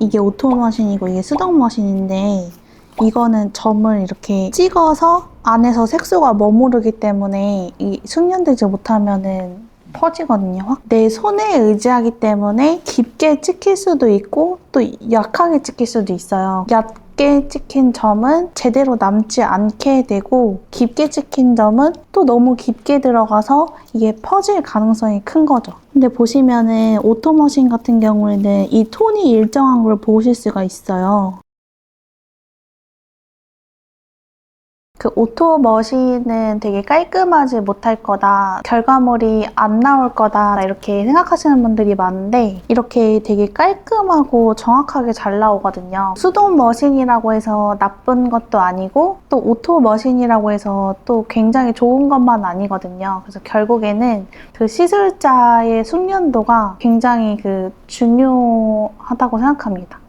이게 오토 머신이고 이게 수동 머신인데 이거는 점을 이렇게 찍어서 안에서 색소가 머무르기 때문에 이 숙련되지 못하면은 퍼지거든요. 확. 내 손에 의지하기 때문에 깊게 찍힐 수도 있고 또 약하게 찍힐 수도 있어요. 얕게 찍힌 점은 제대로 남지 않게 되고 깊게 찍힌 점은 또 너무 깊게 들어가서 이게 퍼질 가능성이 큰 거죠. 근데 보시면은 오토머신 같은 경우에는 이 톤이 일정한 걸 보실 수가 있어요. 그 오토 머신은 되게 깔끔하지 못할 거다, 결과물이 안 나올 거다, 이렇게 생각하시는 분들이 많은데, 이렇게 되게 깔끔하고 정확하게 잘 나오거든요. 수동 머신이라고 해서 나쁜 것도 아니고, 또 오토 머신이라고 해서 또 굉장히 좋은 것만 아니거든요. 그래서 결국에는 그 시술자의 숙련도가 굉장히 그 중요하다고 생각합니다.